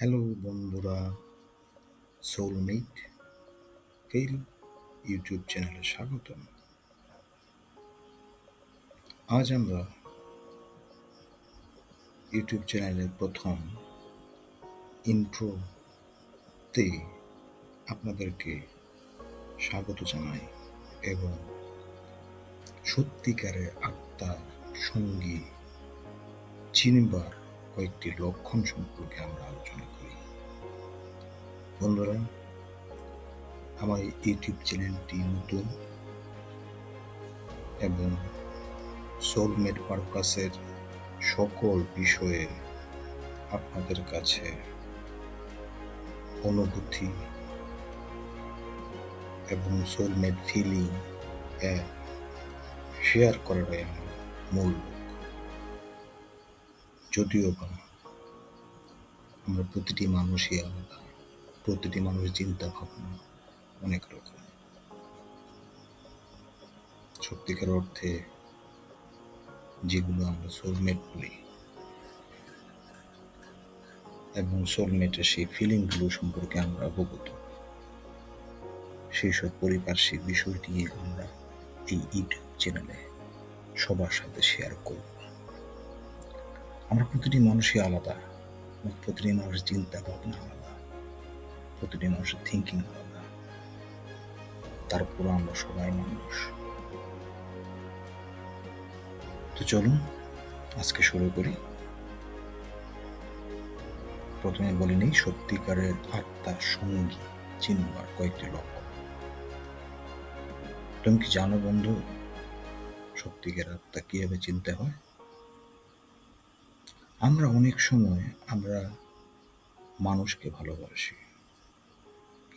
Hello বন্ধুরা soulmate fail YouTube চ্যানেলে স্বাগতম। আজ আমরা ইউটিউব চ্যানেলের প্রথম ইন্ট্রোতে আপনাদেরকে স্বাগত জানাই এবং সত্যিকারের আত্মার সঙ্গী চিনবার কয়েকটি লক্ষণ সম্পর্কে আমরা আলোচনা করি। বন্ধুরা, আমার ইউটিউব চ্যানেলটি নতুন এবং সোলমেট পারপাসের সকল বিষয়ে আপনাদের কাছে অনুভূতি এবং সোলমেট ফিলিং শেয়ার করাটাই আমার মূল যদিও বা আমরা প্রতিটি মানুষই আলাদা, প্রতিটি মানুষ চিন্তা ভাবনা অনেক রকম। সত্যিকার অর্থে যেগুলো আমরা সোলমেট বলি এবং সোলমেটের সেই ফিলিংগুলো সম্পর্কে আমরা অবগত, সেই সব পরিপার্শ্বিক বিষয়টি নিয়ে আমরা এই ইউটিউব চ্যানেলে সবার সাথে শেয়ার করব। আমরা প্রতিটি মানুষই আলাদা। প্রতিটি মানুষের চিন্তা ভাবনা আলাদা। প্রতিটি মানুষের থিঙ্কিং আলাদা। তারপর আমরা সবাই মানুষ। তো চলুন, আজকে শুরু করি। প্রথমে বলি নেই, সত্যিকারের আত্মার সঙ্গী, চিনবার কয়েকটি লক্ষ্য তুমি কি জানো বন্ধু, সত্যিকার আত্মা কীভাবে চিনতে হয়? আমরা অনেক সময় আমরা মানুষকে ভালোবাসি।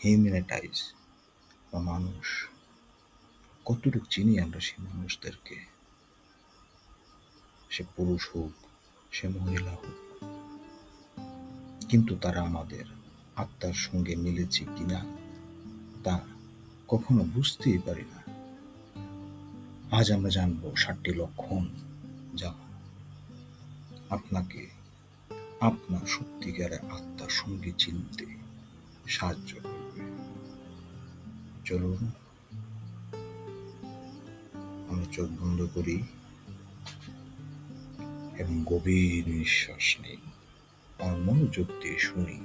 হিউম্যানিটাইজ বা মানুষ, কতটুকু চিনি আমরা সেই মানুষদেরকে? সে পুরুষ হোক, সে মহিলা হোক। কিন্তু তারা আমাদের আত্মার সঙ্গে মিলেছে কিনা তা কখনো বুঝতেই পারি না। আজ আমরা জানব ষাটটি লক্ষণ আপনাকে আপনার সত্যিকারের আত্মার সঙ্গে চিনতে সাহায্য করবে। চলুন, আমরা চোখ বন্ধ করি এবং গভীর নিঃশ্বাস নেই। আর মনোযোগ দিয়ে শুনি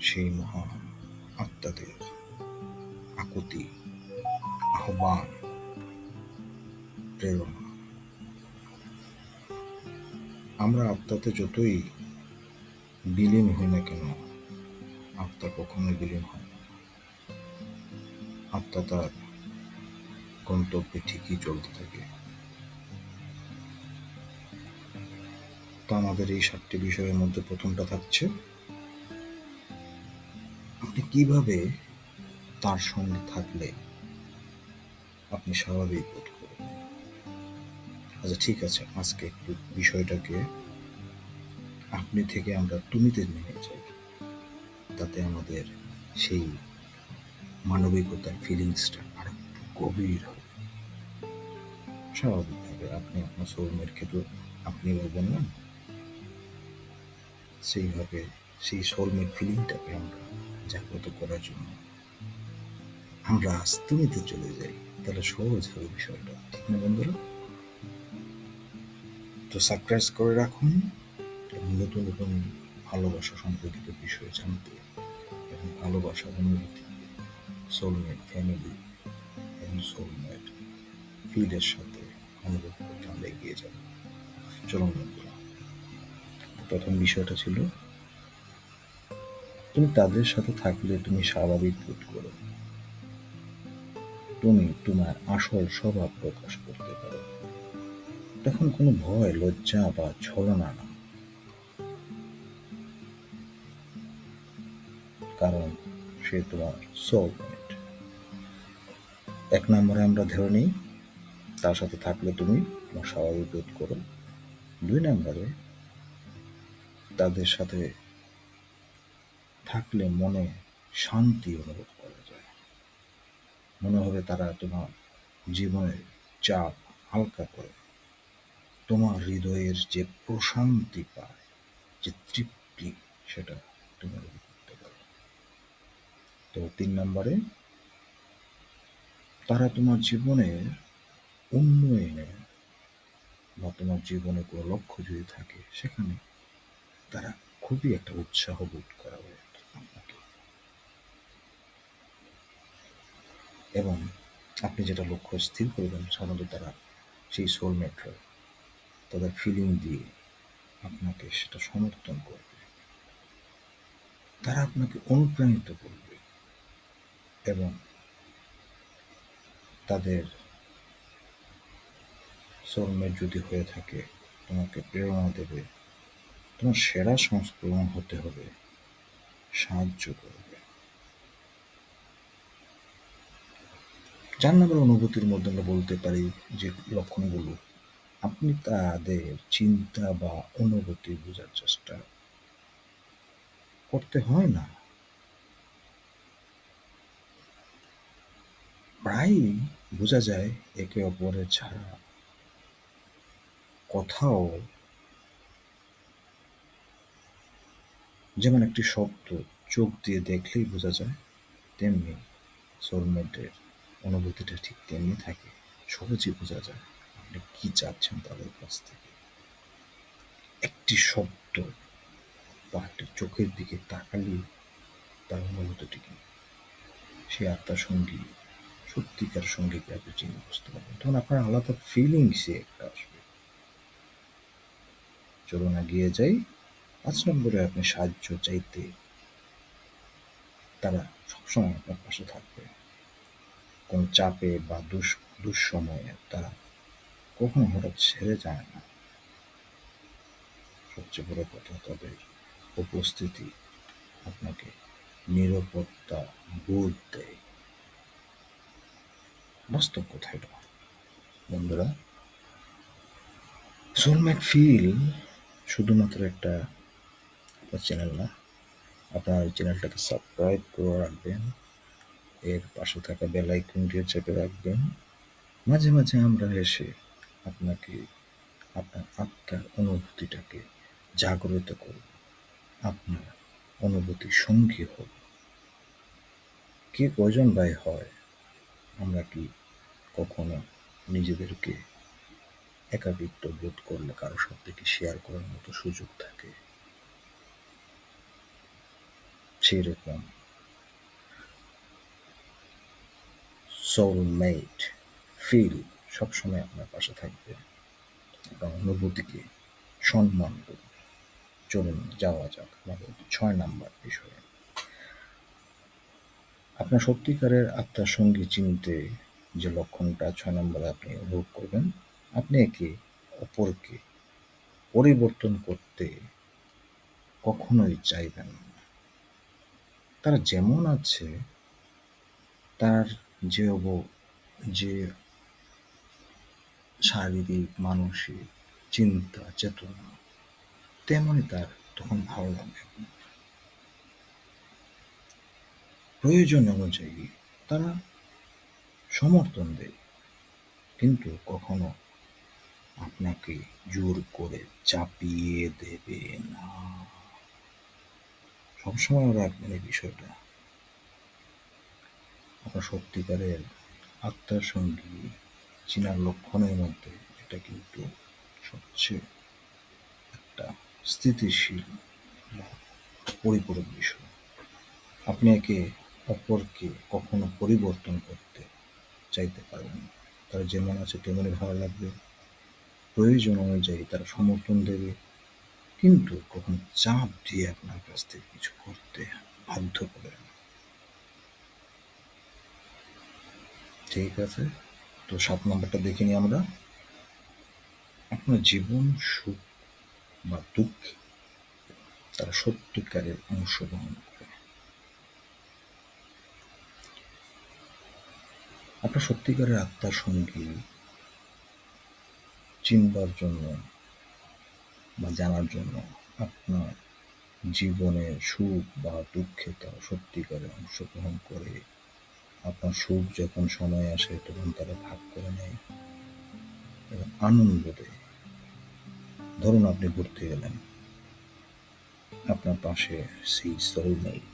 সেই মহান আত্মাদের আকুতি, আহ্বান, প্রেরণা। আমরা আত্মাতে যতই বিলীন হই না কেন, আত্মা কখনোই বিলীন হয় না। আত্মা তার গন্তব্যে ঠিকই চলতে থাকে। তা আমাদের এই সাতটি বিষয়ের মধ্যে প্রথমটা থাকছে, আপনি কীভাবে তার সঙ্গে থাকলে আপনি স্বাভাবিক বোধ আচ্ছা ঠিক আছে, আজকে একটু বিষয়টাকে আপনি থেকে আমরা তুমিতে নিয়ে যাই তাতে আমাদের সেই মানবিকতার ফিলিংসটা আরও গভীর হবে। স্বাভাবিকভাবে আপনি আপনার সোলমেটকে ক্ষেত্রে আপনি বলবেন না সেইভাবে সেই সোলমেট ফিলিংটাকে আমরা জাগ্রত করার জন্য আমরা আস্তমিতে চলে যাই। তাহলে সহজ হবে বিষয়টা, ঠিক না বন্ধুরা? তো সাবস্ক্রাইব করে রাখুন এবং নতুন নতুন ভালোবাসা সম্পর্কিত বিষয় জানতে এবং ভালোবাসার অনুভূতি সোলমেট ফ্যামিলি এবং সোলমেট ফিল্ডের সাথে অনুভব করতে আমরা এগিয়ে যাব। চলুন প্রথম বিষয়টা ছিল, তুমি তাদের সাথে থাকলে তুমি স্বাভাবিক বোধ করো। তুমি তোমার আসল স্বভাব প্রকাশ করতে পারো। তখন কোনো ভয়, লজ্জা বা ছলনা না। কারণ সে তোমার সোলমেট এক নম্বরে আমরা ধরে নিই, তার সাথে থাকলে তুমি তোমার স্বাভাবিক বোধ করো। দুই নম্বরে, তাদের সাথে থাকলে মনে শান্তি অনুভব করা যায়। মনে হবে তারা তোমার জীবনের চাপ হালকা করে তোমার হৃদয়ের যে প্রশান্তি পায়, যে তৃপ্তি, সেটা তুমি করতে পারো। তো তিন নম্বরে, তারা তোমার জীবনের উন্নয়নে বা তোমার জীবনে কোনো লক্ষ্য যদি থাকে, সেখানে তারা খুবই একটা উৎসাহ বোধ করা আপনাকে। এবং আপনি যেটা লক্ষ্য স্থির করবেন সাধারণত তারা সেই সোলমেটরা তাদের ফিলিং দিয়ে আপনাকে সেটা সমর্থন করবে। তারা আপনাকে অনুপ্রাণিত করবে এবং তাদের সোলমেট যদি হয়ে থাকে, তোমাকে প্রেরণা দেবে, তোমার সেরা সংস্করণ হতে হবে সাহায্য করবে। চার নম্বর অনুভূতির মধ্যে আমরা বলতে পারি যে লক্ষণগুলো আপনি তাদের চিন্তা বা অনুভূতি বোঝার চেষ্টা করতে হয় না। প্রায়ই বোঝা যায় একে অপরের ছাড়া কোথাও যেমন একটি শব্দ চোখ দিয়ে দেখলেই বোঝা যায়, তেমনি সোলমেটের অনুভূতিটা ঠিক তেমনি থাকে, সহজেই বোঝা যায়। আপনি কি চাচ্ছেন তাদের কাছ থেকে? একটি শব্দ বা একটা চোখের দিকে তাকালেই তার অনুভূতিটি কি? সে আত্মার সঙ্গী, সত্যিকার সঙ্গীকে আপনি চিনে বুঝতে পারবেন? তখন আপনার আলাদা ফিলিংসে একটা আসবে। চলুন এগিয়ে যাই। পাঁচ নম্বরে আপনি সাহায্য চাইতে তারা সবসময় আপনার পাশে থাকবে। কোনো চাপে বা দুঃসময়ে তারা কখনো হঠাৎ ছেড়ে যায় না। সবচেয়ে বড় কথা তাদের উপস্থিতি আপনাকে নিরাপত্তা বোধ দেয়। বাস্তব কথা এটা। বন্ধুরা সোলমেট ফিল শুধুমাত্র একটা চ্যানেল না, আপনার চ্যানেলটাকে সাবস্ক্রাইব করে রাখবেন, এর পাশে থাকা বেল দিয়ে চেপে রাখবেন। মাঝে মাঝে আমরা এসে আপনাকে, আপনার আত্মার অনুভূতিটাকে জাগ্রত করব আপনার অনুভূতি সঙ্গী হোক। কে কজন ভাই হয়, আমরা কি কখনো নিজেদেরকে একাকিত্ব বোধ করলে কারও সাথে কি শেয়ার করার মতো সুযোগ থাকে? সেরকম সোলমেট ফিল সবসময় আপনার পাশে থাকবে এবং অনুভূতিকে সম্মান করবে। চলুন যাওয়া যাক আমাদের ছয় নাম্বার বিষয়ে। আপনার সত্যিকারের আত্মার সঙ্গী চিনতে যে লক্ষণটা ছয় নম্বরে আপনি অনুভব করবেন, আপনি একে অপরকে পরিবর্তন করতে কখনোই চাইবেন না। তারা যেমন আছে, তার যে অব যে শারীরিক, মানসিক চিন্তা, চেতনা, তেমনই তার তখন ভালো লাগে। প্রয়োজন অনুযায়ী তারা সমর্থন দেয়। কিন্তু কখনো আপনাকে জোর করে চাপিয়ে দেবে না। সবসময় রাখবেন এই বিষয়টা। আপনার সত্যিকারের আত্মার সঙ্গী চিনার লক্ষণের মধ্যে এটা কিন্তু সবচেয়ে একটা স্থিতিশীল পরিপূরক বিষয়। আপনি একে অপরকে কখনো পরিবর্তন করতে চাইতে পারবেন তারা যেমন আছে তেমনই ভালো লাগবে। প্রয়োজন অনুযায়ী তারা সমর্থন দেবে। কিন্তু কখনো চাপ দিয়ে আপনার কাছ থেকে কিছু করতে বাধ্য করে ঠিক আছে? তো সাত নম্বরটা দেখিনি আমরা। আপনার জীবন সুখ বা দুঃখ তারা সত্যিকারের অংশগ্রহণ করে। আপনার সত্যিকারের আত্মার সঙ্গী চিনবার জন্য বা জানার জন্য আপনার জীবনের সুখ বা দুঃখে তারা সত্যিকারে অংশগ্রহণ করে। আপনার সুখ যখন সময় আসে, তখন তারা ভাগ করে নেয়। এবং আনন্দ দেয় ধরুন আপনি ঘুরতে গেলেন। আপনার পাশে সেই সোলমেট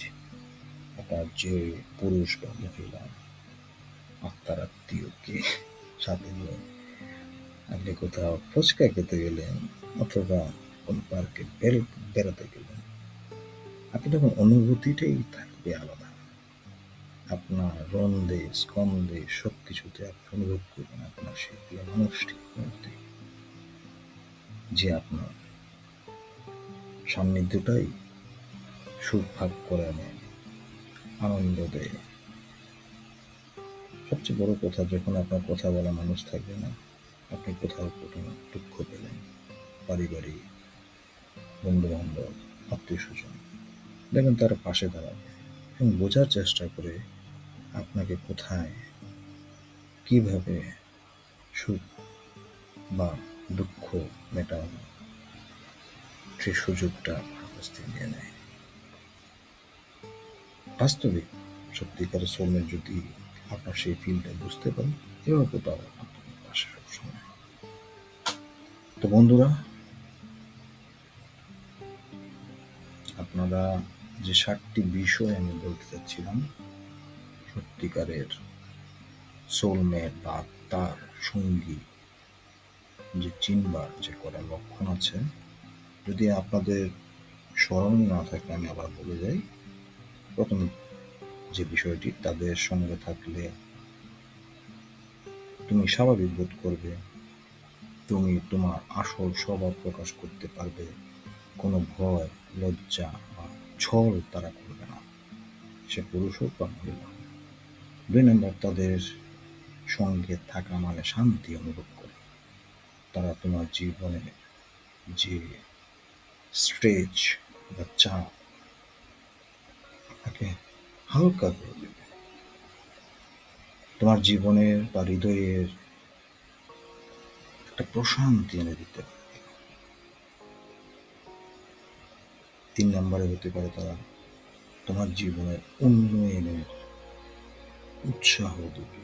আপনার যে পুরুষ বা মহিলা, আত্মার আত্মীয়কে সাথে নিয়ে আপনি কোথাও ফুচকা খেতে গেলেন অথবা কোন পার্কে বেড়াতে গেলেন, আপনি তখন অনুভূতিটাই থাকবে আলাদা। আপনার রন্দে স্কন্দে সব কিছুতে আপনি অনুভব করবেন আপনার সেই প্রিয় মানুষটির মধ্যে যে আপনার সান্নিধ্যটাই সুখ ভাগ করে নেয়, আনন্দ দেয়। সবচেয়ে বড় কথা, যখন আপনার কথা বলা মানুষ থাকবে না, আপনি কোথাও কোনো দুঃখ পেলেন। পারিবারিক বন্ধু বান্ধব আত্মীয় স্বজন দেখবেন তারা পাশে দাঁড়াবে এবং বোঝার চেষ্টা করে আপনাকে কোথায়? কীভাবে সুখ বা দুঃখ মেটানো? সেই সুযোগটা আপনার থেকে নিয়ে। বাস্তবিক সত্যিকার সোলমেট যদি আপনার সেই ফিলটা বুঝতে পারেন এভাবে আপনার পাশে সবসময় তো বন্ধুরা, আপনারা যে ষাটটি বিষয় আমি বলতে চাচ্ছিলাম সত্যিকারের সোলমেট বা তার সঙ্গী যে চিনবার যে কটা লক্ষণ আছে, যদি আপনাদের স্মরণ না থাকে, আমি আবার বলে যাই প্রথম যে বিষয়টি, তাদের সঙ্গে থাকলে তুমি স্বাভাবিক বোধ করবে, তুমি তোমার আসল স্বভাব প্রকাশ করতে পারবে, কোনো ভয়, লজ্জা বা ছল তারা করবে না সে পুরুষ হোক বা মহিলা। দুই নম্বর তাদের সঙ্গে থাকা মানে শান্তি অনুভব করে। তারা তোমার জীবনে যে স্ট্রেচ বা চাপ আপনাকে হালকা করে দেবে। তোমার জীবনের বা হৃদয়ের একটা প্রশান্তি এনে দিতে পারে। তিন নম্বরে হতে পারে তারা তোমার জীবনের উন্নয়নের উৎসাহ দেবে।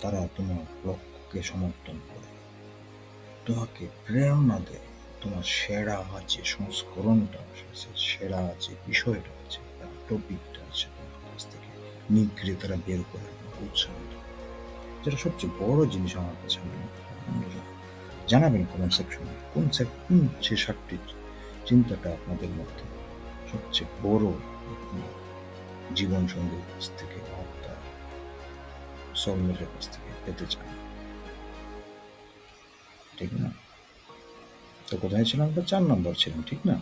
তারা তোমার লক্ষ্যকে সমর্থন করে। তোমাকে প্রেরণা দেয়। তোমার সেরা যে সংস্করণটা আছে সেরা যে বিষয়টা আছে টপিকটা আছে তোমার কাছ থেকে নিগড়ে তারা বের করে উৎসাহ যেটা সবচেয়ে বড় জিনিস আমার কাছে জানাবেন কমেন্ট সেকশনে কোন কোন সে সাতটি চিন্তাটা আপনাদের মধ্যে সবচেয়ে বড় জীবন সঙ্গীর কাছ থেকে বার্তা সোলমেটের কাছ থেকে পেতে চান ঠিক না? তো কোথায় ছিলাম? তো চার নম্বর ছিলাম, ঠিক না?